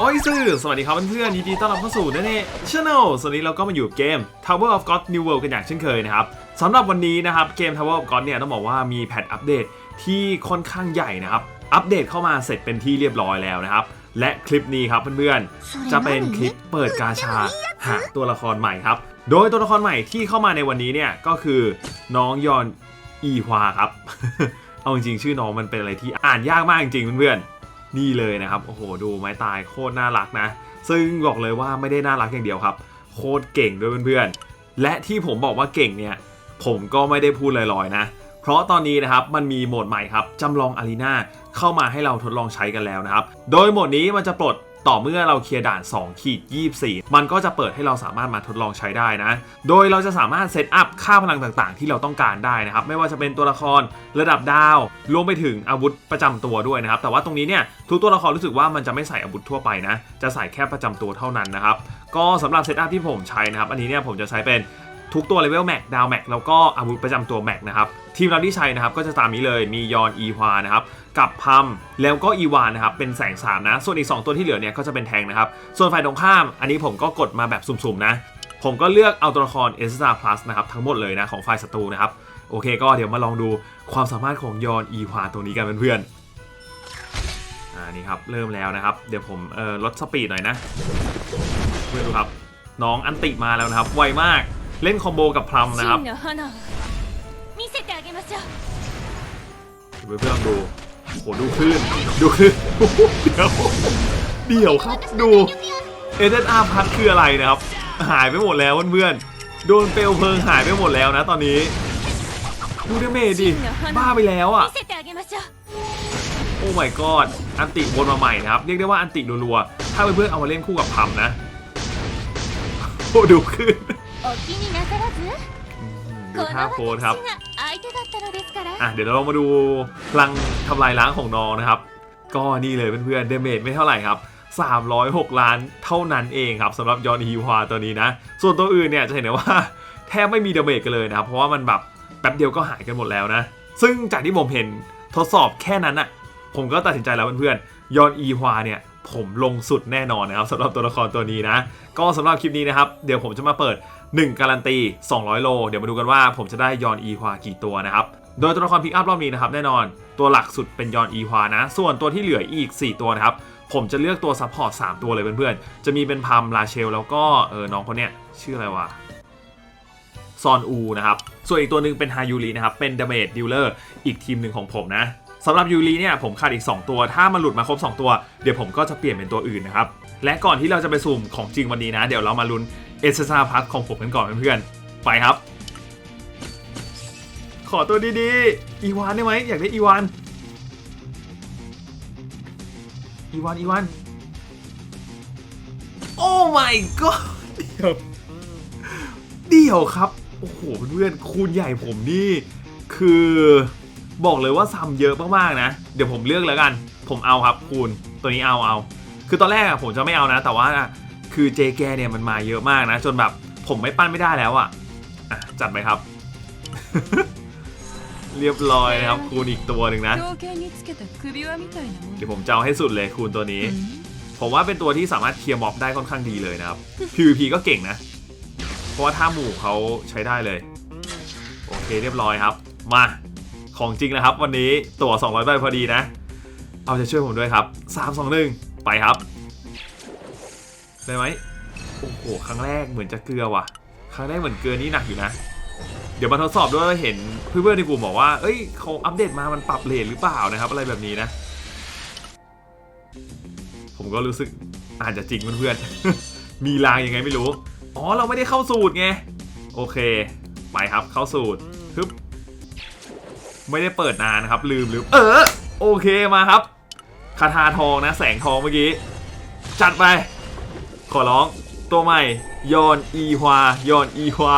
โอ้ยซื่อสวัสดีครับเพื่อนๆยินดีต้อนรับเข้าสู่เนเน่ช n แนลสวัสดีเราก็มาอยู่เกม Tower of God New World กันอย่างเช่นเคยนะครับสำหรับวันนี้นะครับเกม Tower of God เนี่ยต้องบอกว่ามีแพทอัปเดตที่ค่อนข้างใหญ่นะครับ อัปเดตเข้ามาเสร็จเป็นที่เรียบร้อยแล้วนะครับ และคลิปนี้ครับเพื่อนๆ จะเป็นคลิปเปิดกาชาหาตัวละครใหม่ครับ โดยตัวละครใหม่ที่เข้ามาในวันนี้เนี่ยก็คือน้องยอนอีฮวาครับ เอาจริงๆชื่อน้องมันเป็นอะไรที่อ่านยากมากจริงๆเพื่อนๆ นี่เลยนะครับโอ้โหดูไม้ตายโคตรน่ารักนะ ซึ่งบอกเลยว่าไม่ได้น่ารักอย่างเดียวครับ โคตรเก่งด้วยเพื่อนๆ และที่ผมบอกว่าเก่งเนี่ยผมก็ไม่ได้พูดลอยๆนะ เพราะตอนนี้นะครับมันมีโหมดใหม่ครับจำลองอารีนาเข้ามาให้เราทดลองใช้กันแล้วนะครับ โดยโหมดนี้มันจะปลด ต่อเมื่อเราเคลียร์ด่าน2ขีด24 มันก็จะเปิดให้เราสามารถมาทดลองใช้ได้นะ โดยเราจะสามารถเซตอัพค่าพลังต่างๆ ที่เราต้องการได้นะครับ ไม่ว่าจะเป็นตัวละครระดับดาวรวมไปถึงอาวุธประจำตัวด้วยนะครับ แต่ว่าตรงนี้เนี่ยทุกตัวละครรู้สึกว่ามันจะไม่ใส่อาวุธทั่วไปนะ จะใส่แค่ประจำตัวเท่านั้นนะครับ ก็สำหรับเซตอัพที่ผมใช้นะครับ อันนี้เนี่ยผมจะใช้เป็นทุกตัวเลเวลแม็กดาวแม็กแล้วก็อาวุธประจำตัวแม็กนะครับ ทีมเราที่ใช้นะครับก็จะตามนี้เลยมียอนอีฮวานะครับกับพัมแล้วก็อีวานนะครับเป็นแสงสามนะ ส่วนอีก 2 ตัวที่เหลือเนี่ยก็จะเป็นแทงนะครับ ส่วนฝ่ายตรงข้าม อันนี้ผมก็กดมาแบบสุ่มๆนะ ผมก็เลือกเอาตัวละครเอสตาพลัสนะครับทั้งหมดเลยนะของฝ่ายศัตรูนะครับโอเคก็เดี๋ยวมาลองดูความสามารถของยอนอีฮวาตัวนี้กันเพื่อนๆอ่านี่ครับเริ่มแล้วนะครับ เดี๋ยวผมเอ่อลดสปีดหน่อยนะเพื่อนดูครับน้องอันติมาแล้วนะครับไวมากเล่นคอมโบกับพลัมนะครับ 真の花を見せてあげましょう เพื่อนเพื่อนๆดูโหดูคลื่นดูคลื่นโอ้โหเดี๋ยวเดี๋ยวครับดูเอเดนอาพัทคืออะไรนะครับ หายไปหมดแล้วเพื่อนๆโดนเปลวเพลิงหายไปหมดแล้วนะตอนนี้ ดูดาเมจดิ บ้าไปแล้วอ่ะ 見せてあげましょう โอ้ my god อันติวนมาใหม่นะครับ เรียกได้ว่าอันติรัวๆ ถ้าเพื่อนๆเอามาเล่นคู่กับพัมนะ โอ้ดูขึ้น お気になさらず ดู こ ท่า の โพสครับ อะเดี๋ยวเรามาดูพลังทำลายล้างของน้องนะครับ ก็นี่เลยเพื่อนๆเดเมจไม่เท่าไหร่ครับ 306 ล้านเท่านั้นเองครับสำหรับยอนฮิวฮาตัวนี้นะ ส่วนตัวอื่นเนี่ยจะเห็นว่าแทบไม่มีเดเมจกันเลยนะครับ เพราะว่ามันแบบแป๊บเดียวก็หายกันหมดแล้วนะ ซึ่งจากที่ผมเห็นทดสอบแค่นั้นอะผมก็ตัดสินใจแล้วเพื่อนๆยอนอีฮวาเนี่ยผมลงสุดแน่นอนนะครับสำหรับตัวละครตัวนี้นะ ก็สำหรับคลิปนี้นะครับ เดี๋ยวผมจะมาเปิด 1 การันตี 200 โล เดี๋ยวมาดูกันว่าผมจะได้ยอนอีฮวากี่ตัวนะครับ โดยตัวละครพิกอัพรอบนี้นะครับแน่นอนตัวหลักสุดเป็นยอนอีฮวานะ ส่วนตัวที่เหลืออีก 4 ตัวนะครับ ผมจะเลือกตัวซัพพอร์ต3ตัวเลยเพื่อนๆ จะมีเป็นพัมลาเชล แล้วก็เออน้องคนเนี้ยชื่ออะไรวะซอนอูนะครับ ส่วนอีกตัวหนึ่งเป็นฮายูรีนะครับ เป็นดาเมจดิลเลอร์อีกทีมหนึ่งของผมนะสำหรับยูรีเนี่ยผมขาดอีก 2 ตัว ถ้ามันหลุดมาครบ 2 ตัว เดี๋ยวผมก็จะเปลี่ยนเป็นตัวอื่นนะครับ และก่อนที่เราจะไปสุ่มของจริงวันนี้นะ เดี๋ยวเรามาลุ้น เอสซาพัทของผมกันก่อนเพื่อนๆไปครับ ขอตัวดีๆ อีวานได้ไหมอยากได้อีวาน อีวาน อีวาน โอ้ my god เดี๋ยวเดี๋ยวครับ โอ้โหเพื่อนคูณใหญ่ผมนี่ คือบอกเลยว่าซ้ำเยอะมากๆนะ เดี๋ยวผมเลือกแล้วกัน ผมเอาครับคูณตัวนี้เอาเอา คือตอนแรกผมจะไม่เอานะ แต่ว่า คือเจแกเนี่ยมันมาเยอะมากนะ จนแบบผมไม่ปั้นไม่ได้แล้วอะ่ะ จัดไหมครับ เรียบร้อยนะครับคูณอีกตัวหนึ่งนะ เดี๋ยวผมจะเอาให้สุดเลยคูณตัวนี้ ผมว่าเป็นตัวที่สามารถเคลียร์ม็อบได้ค่อนข้างดีเลยนะครับ PVP ก็เก่งนะ เพราะว่าท่าหมู่เขาใช้ได้เลย โอเคเรียบร้อยครับ มาของจริงนะครับ วันนี้ตั๋ว200ใบพอดีนะ เอาจะช่วยผมด้วยครับ 3 2 1 ไปครับ ได้ไหมโอ้โหครั้งแรกเหมือนจะเกลือว่ะ ครั้งแรกเหมือนเกลือนี่หนักอยู่นะ เดี๋ยวมาทดสอบด้วยเห็นเพื่อนๆในกลุ่มบอกว่าเอ้ยเขาอัปเดตมามันปรับเลทหรือเปล่านะครับ อะไรแบบนี้นะ ผมก็รู้สึกอาจจะจริงเพื่อนๆมีลางยังไงไม่รู้ อ๋อเราไม่ได้เข้าสูตรไงโอเค ไปครับเข้าสูตรฮึบไม่ได้เปิดนานนะครับลืมลืมเออโอเคมาครับคาถาทองนะ แสงทองเมื่อกี้ จัดไป ขอร้อง ตัวใหม่ ยอนอีฮวายอนอีฮวา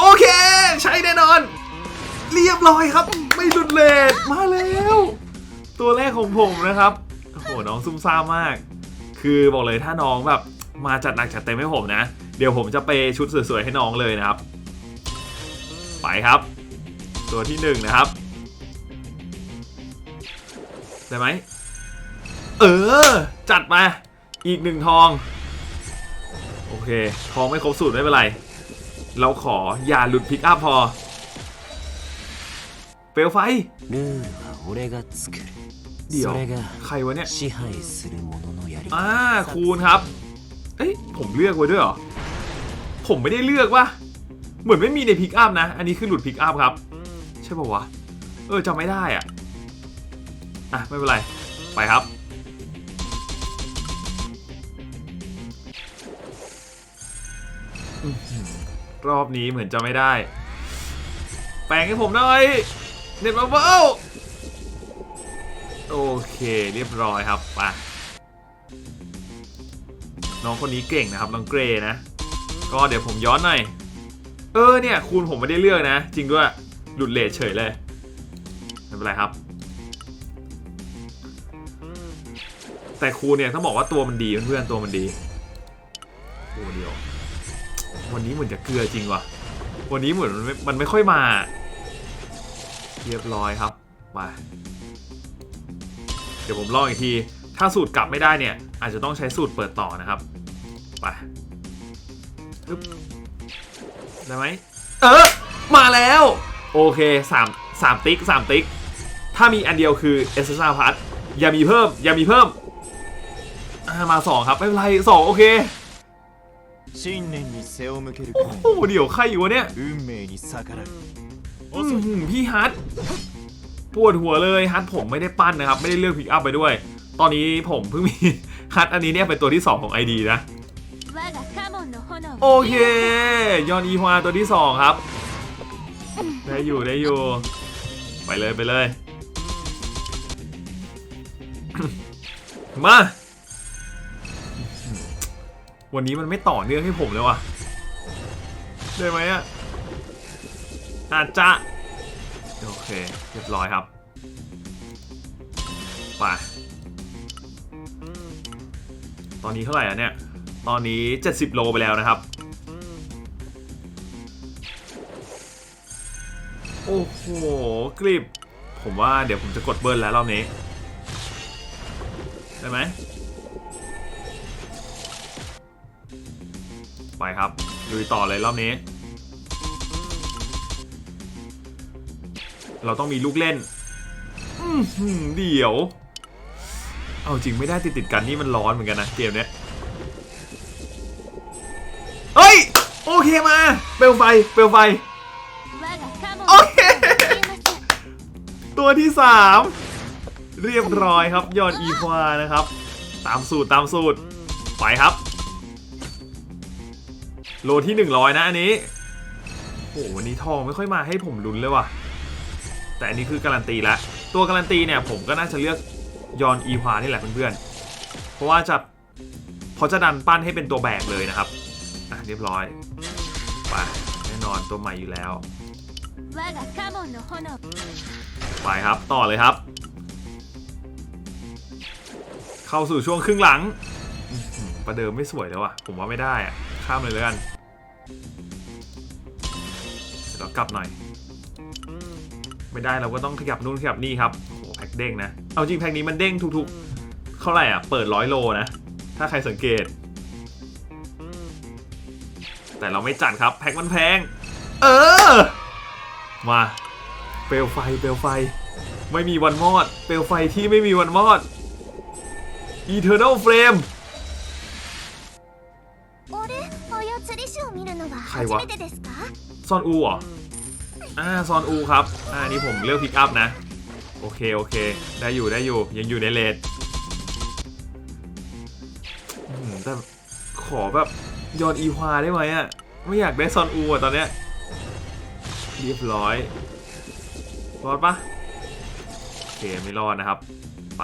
โอเค ใช้แน่นอน เรียบร้อยครับ ไม่หลุดเลดมาแล้ว ตัวแรกของผมนะครับ โอ้โห น้องซุ่มซ่ามาก คือบอกเลยถ้าน้องแบบมาจัดหนักจัดเต็มให้ผมนะ เดี๋ยวผมจะไปชุดสวยๆให้น้องเลยนะครับ ไปครับ ตัวที่หนึ่งนะครับ ได้ไหม เออ จัดมา อีกหนึ่งทอง โอเค ทองไม่ครบสูตรไม่เป็นไร เราขออย่าหลุดพิกอัพพอ เปลวไฟ ルールは俺が作る เดี๋ยว それが ใครวะเนี่ย 支配する者のやり อ่า คูณครับ เอ้ย ผมเลือกไว้ด้วยเหรอ ผมไม่ได้เลือกว่ะ เหมือนไม่มีในพิกอัพนะ อันนี้คือหลุดพิกอัพครับ ใช่ป่าวะ เออจำไม่ได้อ่ะ อ่ะ ไม่เป็นไร ไปครับ รอบนี้เหมือนจะไม่ได้ แปลงให้ผมหน่อย เน็ตมาเบ้าโอเคเรียบร้อยครับไปน้องคนนี้เก่งนะครับน้องเกรนะ ก็เดี๋ยวผมย้อนหน่อย เออเนี่ยคูณผมไม่ได้เลือกนะ จริงด้วย หลุดเลทเฉยเลยไม่เป็นไรครับ แต่คูณเนี่ยต้องบอกว่าตัวมันดีเพื่อนๆตัวมันดีโอ้เดียว วันนี้เหมือนจะเกลือจริงว่ะ วันนี้เหมือนมันไม่มันไม่ค่อยมา เรียบร้อยครับ มา เดี๋ยวผมลองอีกที ถ้าสูตรกลับไม่ได้เนี่ย อาจจะต้องใช้สูตรเปิดต่อนะครับ ไปึบได้ไหม เออ มาแล้ว โอเคสามสามติ๊กสามติ๊ก ถ้ามีอันเดียวคือเอสซ่าพัทอย่ามีเพิ่ม อย่ามีเพิ่ม มาสองครับ ไม่เป็นไรสองโอเค 信念に背を向ける โอ้โหเดี๋ยวใครอยู่วะเนี่ย 運命に逆らう อื้อหือพี่ฮัทปวดหัวเลยฮัทผมไม่ได้ปั้นนะครับ ไม่ได้เลือกพิกอัพไปด้วย ตอนนี้ผมเพิ่งมี ฮัทอันนี้เนี่ยเป็นตัวที่ 2 ของ ID นะ 我がカモンの炎 โอ は เค ยอนอีฮวาตัวที่ 2 ครับ ได้อยู่ได้อยู่ ไปเลยไปเลย มา วันนี้มันไม่ต่อเนื่องให้ผมเลยว่ะได้ไหมอะอาจจะโอเค เรียบร้อยครับไปตอนนี้เท่าไหร่อะเนี่ย ตอนนี้ 70 โลไปแล้วนะครับ โอ้โหกริบ ผมว่าเดี๋ยวผมจะกดเบิร์นแล้วรอบนี้ ได้ไหม ไปครับลุยต่อเลยรอบนี้ เราต้องมีลูกเล่นเดี๋ยว เอาจริงไม่ได้ติดติดกันนี่มันร้อนเหมือนกันนะเกมเนี้ยเฮ้ย โอเคมา เปลวไฟ เปลวไฟ โอเค ตัวที่สามเรียบร้อยครับยอดอีควานะครับ ตามสูตรตามสูตร ไปครับ โลที่ 100 นะอันนี้โอ้โหวันนี้ทองไม่ค่อยมาให้ผมลุ้นเลยว่ะ แต่อันนี้คือการันตีละตัวการันตีเนี่ยผมก็น่าจะเลือกยอนอีฮวานี่แหละเพื่อนๆ เพราะว่าจะพอจะดันปั้นให้เป็นตัวแบกเลยนะครับ อะเรียบร้อยไปแน่นอนตัวใหม่อยู่แล้ว ไปครับต่อเลยครับ เข้าสู่ช่วงครึ่งหลัง ประเดิมไม่สวยแล้วอะ ผมว่าไม่ได้อะ ข้ามเลยแล้วกัน เดี๋ยวเรากลับหน่อย ไม่ได้เราก็ต้องขยับนู่นขยับนี่ครับโอ้แพ็คเด้งนะ เอาจริงแพ็คนี้มันเด้งทุกๆ เท่าไหร่อะ เปิดร้อยโลนะ ถ้าใครสังเกต แต่เราไม่จัดครับ แพ็คมันแพง เออ มาเปลวไฟเปลวไฟ ไม่มีวันมอด เปลวไฟที่ไม่มีวันมอด Eternal Flame รวะซอนอูเหรออ่าซอนอูครับอ่านี่ผมเลือกพิกอัพนะโอเคโอเค ได้อยู่ได้อยู่ยังอยู่ในเลทแต่ขอแบบยอนอีฮวาได้ไหมอะไม่อยากได้ซอนอูอะตอนเนี้ยเรียบร้อยรอดปะโอเคไม่รอดนะครับไป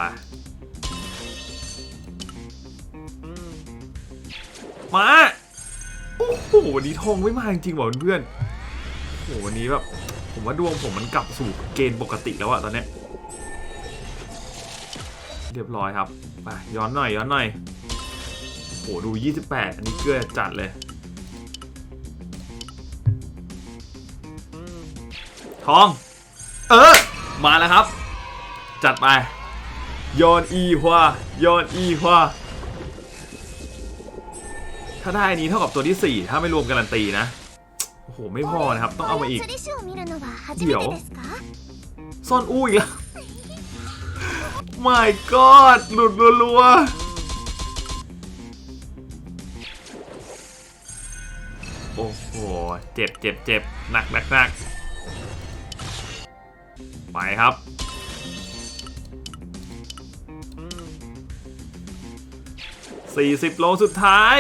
มา โอ้โหวันนี้ทองไม่มาจริงๆว่ะเพื่อนโอ้โหวันนี้แบบผมว่าดวงผมมันกลับสู่เกณฑ์ปกติแล้วอะตอนเนี้ยเรียบร้อยครับไปย้อนหน่อยย้อนหน่อยโอ้โหดู 28 อันนี้เกลือจัดเลยทอง เออ มาแล้วครับ จัดไปโยนอีฮวาโยนอีฮวา ถ้าได้อันนี้เท่ากับตัวที่ 4 ถ้าไม่รวมการันตีนะ โอ้โห ไม่พอนะครับ ต้องเอามาอีก เดี๋ยว ซ่อนอู้อีกแล้ว my god หลุดรัวโอ้โห เจ็บเจ็บเจ็บหนักหนักหนักไปครับสี่สิบโลสุดท้าย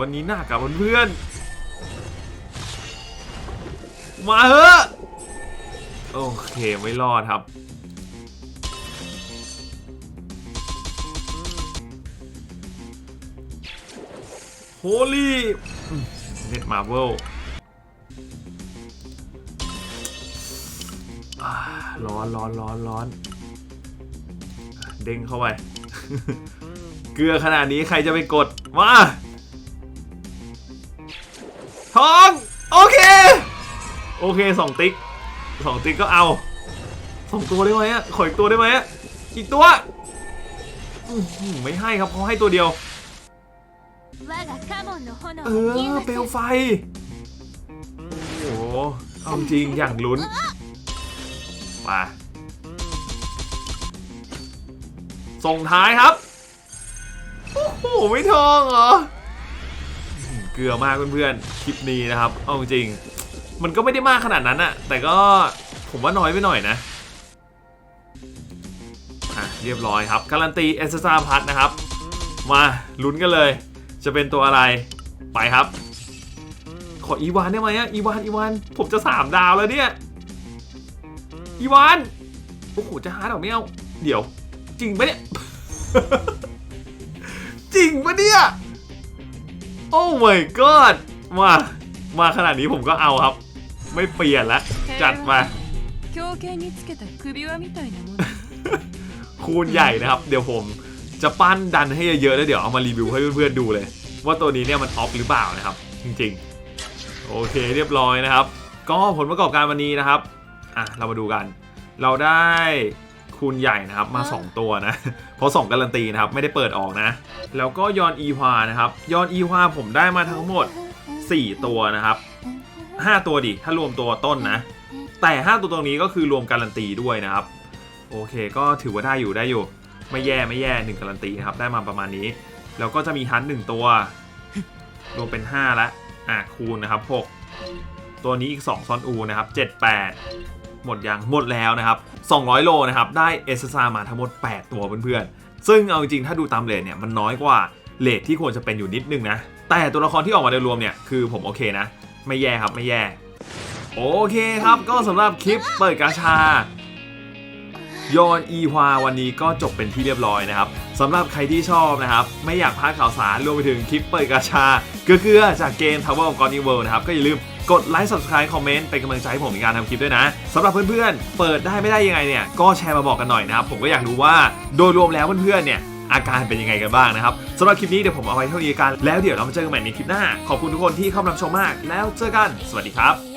วันนี้หนักกับเพื่อนมาเถอะโอเค ไม่รอดครับ โฮลี่เน็ตมาเวลร้อนร้อนร้อนร้อน เด้งเข้าไป เกลือขนาดนี้ใครจะไปกด มา ทอง โอเค โอเคสองติ๊กสองติ๊กก็เอาสองตัวได้ไหมอะขออีกตัวได้ไหมอะอีกตัวไม่ให้ครับเขาให้ตัวเดียวเออเปลวไฟโอ้โหเอาจริงอย่างลุ้นมาส่งท้ายครับ โอ้โห ไม่ทองเหรอ เกลือมากเพื่อนๆ คลิปนี้นะครับ เอาจริง มันก็ไม่ได้มากขนาดนั้นอะแต่ก็ผมว่าน้อยไปหน่อยนะอะเรียบร้อยครับ การันตีเอสซาพัทนะครับ มาลุ้นกันเลย จะเป็นตัวอะไร ไปครับ ขออีวานได้ไหมอะอีวานอีวาน ผมจะสามดาวแล้วเนี่ย อีวาน โอ้โห จะหาดอกไม่เอา เดี๋ยว จริงปะเนี่ย จริงปะเนี่ย โอ้ my god มามาขนาดนี้ผมก็เอาครับ ไม่เปลี่ยนละจัดมาคูณใหญ่นะครับ เดี๋ยวผมจะปั้นดันให้เยอะๆแล้วเดี๋ยวเอามารีวิวให้เพื่อนๆดูเลย ว่าตัวนี้เนี่ยมันออฟหรือเปล่านะครับ จริงๆ โอเคเรียบร้อยนะครับ ก็ผลประกอบการวันนี้นะครับอะเรามาดูกัน เราได้ คูณใหญ่นะครับมา 2 ตัวนะ เพราะ 2 การันตีนะครับ ไม่ได้เปิดออกนะ แล้วก็ยอนอีฮวานะครับ ยอนอีฮวาผมได้มาทั้งหมด 4 ตัวนะครับ 5 ตัวดิ ถ้ารวมตัวต้นนะ แต่ 5 ตัวตรงนี้ก็คือรวมการันตีด้วยนะครับ โอเคก็ถือว่าได้อยู่ได้อยู่ ไม่แย่ไม่แย่1การันตีนะครับ ได้มาประมาณนี้ แล้วก็จะมีฮันหนึ่งตัว รวมเป็น5แล้วอะคูณนะครับ 6 ตัวนี้อีก 2ซอนอูนะครับ 7 8 หมดยังหมดแล้วนะครับ200 โลนะครับได้เอสซามาทั้งหมด 8 ตัวเพื่อนๆ ซึ่งเอาจริงๆถ้าดูตามเลทเนี่ยมันน้อยกว่าเลทที่ควรจะเป็นอยู่นิดนึงนะ แต่ตัวละครที่ออกมาโดยรวมเนี่ยคือผมโอเคนะ ไม่แย่ครับไม่แย่ โอเคครับก็สำหรับคลิปเปิดกาชายอนอีฮวาวันนี้ก็จบเป็นที่เรียบร้อยนะครับสำหรับใครที่ชอบนะครับ ไม่อยากพลาดข่าวสารรวมไปถึงคลิปเปิดกาชา เกลือๆจากเกม Tower of God New World นะครับ ก็อย่าลืม กดไลค์ subscribe คอมเมนต์เป็นกำลังใจให้ผมในการทำคลิปด้วยนะสำหรับเพื่อนๆ เปิดได้ไม่ได้ยังไงเนี่ยก็แชร์มาบอกกันหน่อยนะครับผมก็อยากรู้ว่าโดยรวมแล้วเพื่อนๆเนี่ยอาการเป็นยังไงกันบ้างนะครับสำหรับคลิปนี้เดี๋ยวผมเอาไว้เท่านี้กันแล้วเดี๋ยวเรามาเจอกันใหม่ในคลิปหน้า ขอบคุณทุกคนที่เข้ามารับชมมาก แล้วเจอกัน สวัสดีครับ